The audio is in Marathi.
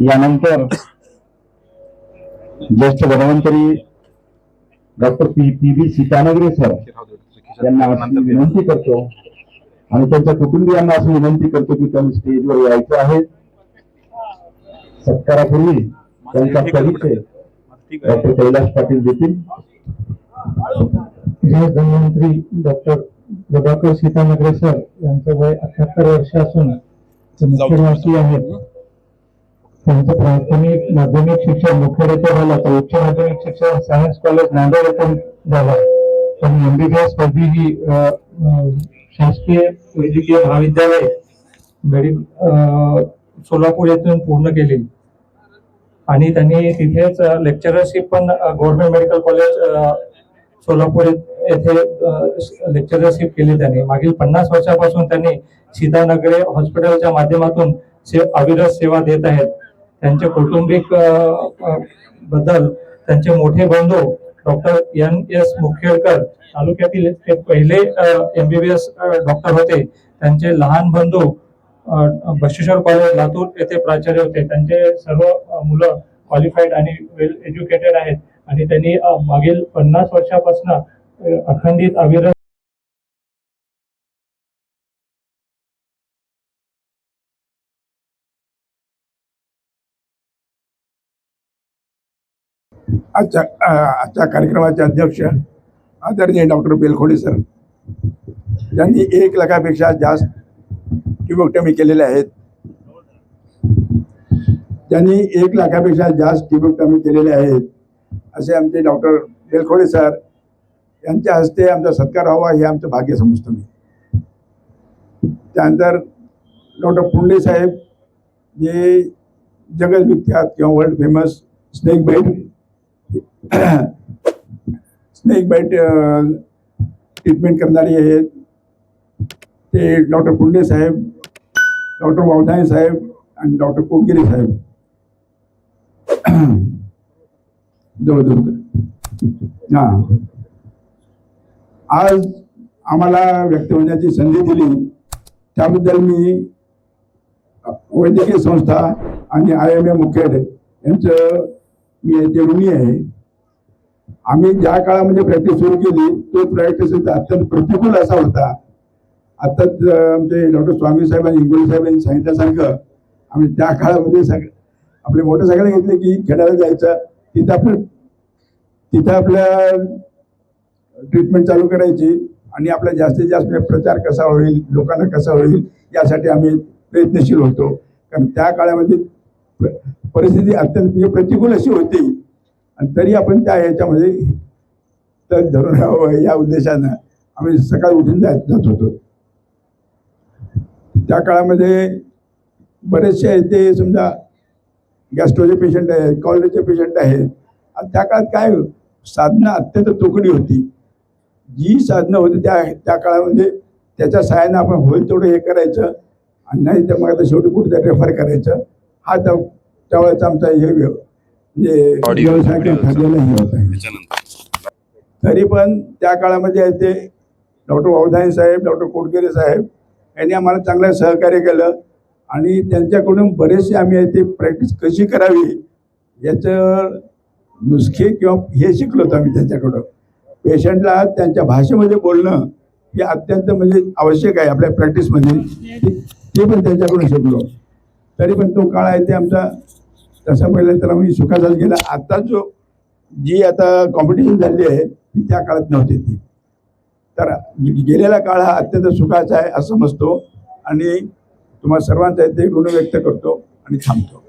यानंतर ज्येष्ठ Dhanvantari doctor P P B Sitanagare sir यांना अशी विनंती करतो आणि त्यांच्या कुटुंबियांना अशी विनंती करतो की त्यांनी स्टेजवर यायचं आहे. सत्कारापूर्वी त्यांचा परिचय डॉक्टर कैलास पाटील देतील. जय धन्वंतरी डॉक्टर प्रभाकर सीतानगरे सर यांचं वय अठ्याहत्तर वर्ष असून ते मुख्यवासी आहेत. त्यांचं प्राथमिक माध्यमिक शिक्षण मुख्यरित्या झालं तर उच्च माध्यमिक शिक्षण सायन्स कॉलेज नांदेड येथून झालं. त्यांनी एमबीबीएस पदवी ही शासकीय वैद्यकीय महाविद्यालय गरीब सोलापूर येथून पूर्ण केली. आणि त्यांनी तिथेच लेक्चरशिप पण गव्हर्नमेंट मेडिकल कॉलेज सोलापूर येथे लेक्चरशिप केली त्यांनी. मागील पन्नास वर्षापासून त्यांनी सीतानगरे हॉस्पिटलच्या माध्यमातून से अविरत सेवा देत आहेत. त्यांचे कौटुंबिकबद्दल त्यांचे मोठे बंधू डॉक्टर एन एस मुखेडकर तालुक्यातील ते पहिले एमबीबीएस डॉक्टर होते. त्यांचे लहान बंधू बशेश्वर कॉलेज लातूर येथे प्राचार्य होते. त्यांचे सर्व मुलं क्वालिफाईड आणि वेल एज्युकेटेड आहेत. आणि त्यांनी मागील पन्नास वर्षापासून अखंडित अविरत आजच्या आजच्या कार्यक्रमाचे अध्यक्ष आदरणीय डॉक्टर बेलखोडे सर. यांनी एक लाखापेक्षा जास्त टिबोक्टमी केलेल्या आहेत. त्यांनी एक लाखापेक्षा जास्त टिबोक्टमी केलेले आहेत. असे आमचे डॉक्टर बेलखोडे सर यांच्या हस्ते आमचा सत्कार व्हावा हे आमचं भाग्य समजतो मी. त्यानंतर डॉक्टर पुंडे साहेब जे जगविख्यात किंवा world famous snake bite snake bite treatment करणारे आहेत ते डॉक्टर पुंडे साहेब डॉक्टर वावधाने साहेब आणि डॉक्टर कोटगिरे साहेब। जवळ जवळ हां। आज आम्हाला व्यक्त होण्याची संधी दिली. त्याबद्दल मी वैद्यकीय संस्था आणि आय एम ए मुखेड यांचं मी याचे ऋणी आहे. आम्ही ज्या काळामध्ये म्हणजे प्रॅक्टिस सुरू केली तो प्रॅक्टिस अत्यंत प्रतिकूल असा होता. आत्ताच आमचे डॉक्टर स्वामी साहेब आणि साहेबांनी साहेब यांनी सांगितल्यासारखं आम्ही त्या काळामध्ये सग आपले मोटरसायकल घेतले की खेळायला जायचं. तिथं आपलं तिथं आपल्या ट्रीटमेंट चालू करायची आणि आपला जास्तीत जास्त प्रचार कसा होईल लोकांना कसा होईल यासाठी आम्ही प्रयत्नशील होतो. कारण त्या काळामध्ये परिस्थिती अत्यंत म्हणजे प्रतिकूल अशी होती. आणि तरी आपण त्या ह्याच्यामध्ये तग धरून राहावं या उद्देशानं आम्ही सकाळी उठून जात जात होतो. त्या काळामध्ये बरेचसे आहेत ते समजा गॅस्ट्रोचे पेशंट आहेत कॉलरेचे पेशंट आहेत. आणि त्या काळात काय साधनं अत्यंत तुकडी होती. जी साधनं होती त्या त्या काळामध्ये त्याच्या सहाय्यानं आपण होईल तेवढं हे करायचं आणि नाही तर मग आता शेवटी कुठेतरी रेफर करायचं. हा त्या त्यावेळेचा आमचा हे म्हणजे व्यवसाय ठरलेला हे होता. तरी पण त्या काळामध्ये आहे ते डॉक्टर वावधाने साहेब डॉक्टर कोटगिरे साहेब यांनी आम्हाला चांगलं सहकार्य केलं आणि त्यांच्याकडून बरेचसे आम्ही ते प्रॅक्टिस कशी करावी याचं नुसके किंवा हे शिकलो होतो आम्ही त्यांच्याकडं. पेशंटला त्यांच्या भाषेमध्ये बोलणं हे अत्यंत म्हणजे आवश्यक आहे आपल्या प्रॅक्टिसमध्ये. ते पण त्यांच्याकडून शिकलो. तरी पण तो काळ आहे ते आमचा तसं पहिला तर आम्ही सुखाचाच गेला. आता जो जी आता कॉम्पिटिशन झाली आहे ती त्या काळात नव्हती ती. तर गेलेला काळ हा अत्यंत सुखाचा आहे असं समजतो आणि तुम्हाला सर्वांचा ते ऋण व्यक्त करतो आणि थांबतो.